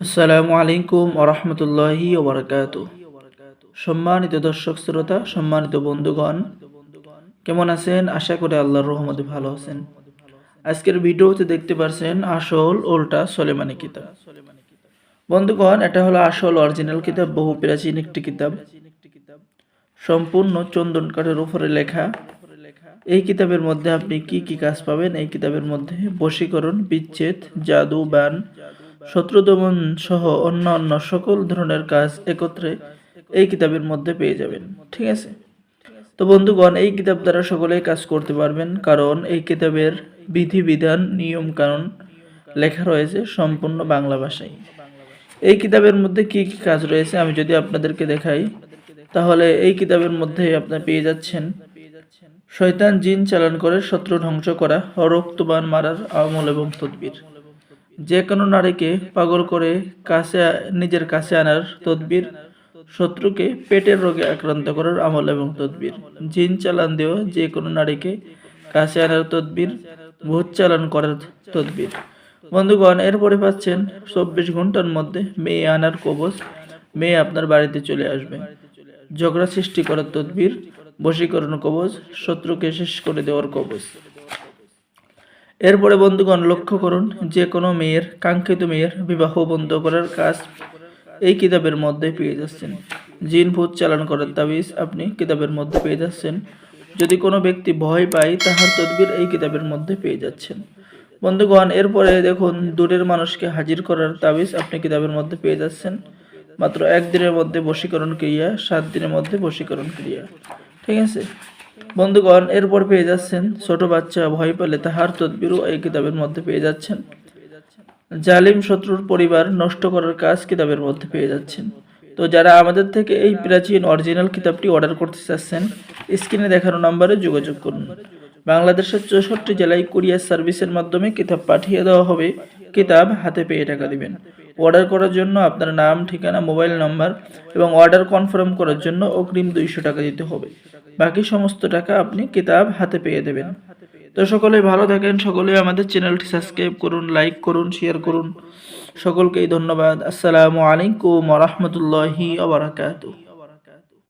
আসসালামু আলাইকুম আরহামতুল্লাহি ওবরাকাত। সম্মানিত দর্শক শ্রোতা, সম্মানিত বন্ধুগণ, কেমন আছেন? আশা করি আল্লাহর রহমতে ভালো আছেন। আজকের ভিডিওতে দেখতে পারছেন আসল ওল্টা সলেমানি কিতাব। বন্ধুগণ, এটা হলো আসল অরিজিনাল কিতাব, বহু প্রাচীন একটি কিতাব। সম্পূর্ণ চন্দন কাঠের উপরে লেখা। এই কিতাবের মধ্যে আপনি কি কি কাজ পাবেন? এই কিতাবের মধ্যে বশীকরণ, বিচ্ছেদ, জাদু, বান শত্রু দমন সহ অন্যান্য সকল ধরনের কাজ একত্রে এই কিতাবের মধ্যে পেয়ে যাবেন। ঠিক আছে? তো বন্ধুগণ, এই কিতাব দ্বারা সকলেই কাজ করতে পারবেন, কারণ এই কিতাবের বিধিবিধান নিয়ম কানুন লেখা রয়েছে সম্পূর্ণ বাংলা ভাষায়। এই কিতাবের মধ্যে কি কি কাজ রয়েছে আমি যদি আপনাদেরকে দেখাই, তাহলে এই কিতাবের মধ্যে আপনার পেয়ে যাচ্ছেন, শয়তান জিন চালান করে শত্রু ধ্বংস করা, রক্তবান মারার আমল এবং তদবির। যে কোনো নারীকে পাগল করে কাছে নিজের কাছে আনার তদবির, শত্রুকে পেটের রোগে আক্রান্ত করার আমল এবং তদবির। জিন চালান দেওয়া যে কোনো নারীকে কাছে আনার তদবির, ভূত চালান করার তদবির। বন্ধুগণ, এরপরে পাচ্ছেন চব্বিশ ঘণ্টার মধ্যে মেয়ে আনার কবচ, মেয়ে আপনার বাড়িতে চলে আসবে। ঝগড়া সৃষ্টি করার তদবির, বশীকরণ কবচ, শত্রুকে শেষ করে দেওয়ার কবচ। এরপরে বন্ধুগণ লক্ষ্য করুন, যে কোনো মেয়ের, কাঙ্ক্ষিত মেয়ের বিবাহ বন্ধ করার কাজ এই কিতাবের মধ্যে পেয়ে যাচ্ছেন। জিন ভূত চালান করার তাবিজ আপনি কিতাবের মধ্যে পেয়ে যাচ্ছেন। যদি কোনো ব্যক্তি ভয় পায়, তাহার তদবির এই কিতাবের মধ্যে পেয়ে যাচ্ছেন। বন্ধুগণ, এরপরে দেখুন, দূরের মানুষকে হাজির করার তাবিজ আপনি কিতাবের মধ্যে পেয়ে যাচ্ছেন। মাত্র একদিনের মধ্যে বশীকরণ ক্রিয়া, সাত দিনের মধ্যে বশীকরণ ক্রিয়া। ঠিক আছে? বন্ধুগণ, এরপর পেয়ে যাচ্ছেন ছোট বাচ্চা, ভয় পেলে তাহার তদবিরও এই কিতাবের মধ্যে পেয়ে যাচ্ছেন। জালিম শত্রুর পরিবার নষ্ট করার কাজ কিতাবের মধ্যে পেয়ে যাচ্ছেন। তো যারা আমাদের থেকে এই প্রাচীন অরিজিনাল কিতাবটি অর্ডার করতে চাচ্ছেন, স্ক্রিনে দেখানো নম্বরে যোগাযোগ করুন। বাংলাদেশের চৌষট্টি জেলায় কুরিয়ার সার্ভিসের মাধ্যমে কিতাব পাঠিয়ে দেওয়া হবে। কিতাব হাতে পেয়ে টাকা দিবেন। অর্ডার করার জন্য আপনার নাম, ঠিকানা মোবাইল নাম্বার এবং অর্ডার কনফার্ম করার জন্য অগ্রিম দুইশো টাকা দিতে হবে। বাকি সমস্ত টাকা আপনি কিতাব হাতে পেয়ে দেবেন। তো সকলে ভালো থাকেন, সকলে আমাদের চ্যানেলটি সাবস্ক্রাইব করুন লাইক করুন শেয়ার করুন। সকলকেই ধন্যবাদ। আসসালামু আলাইকুম রহমতুল্লাহি আবরাকাতু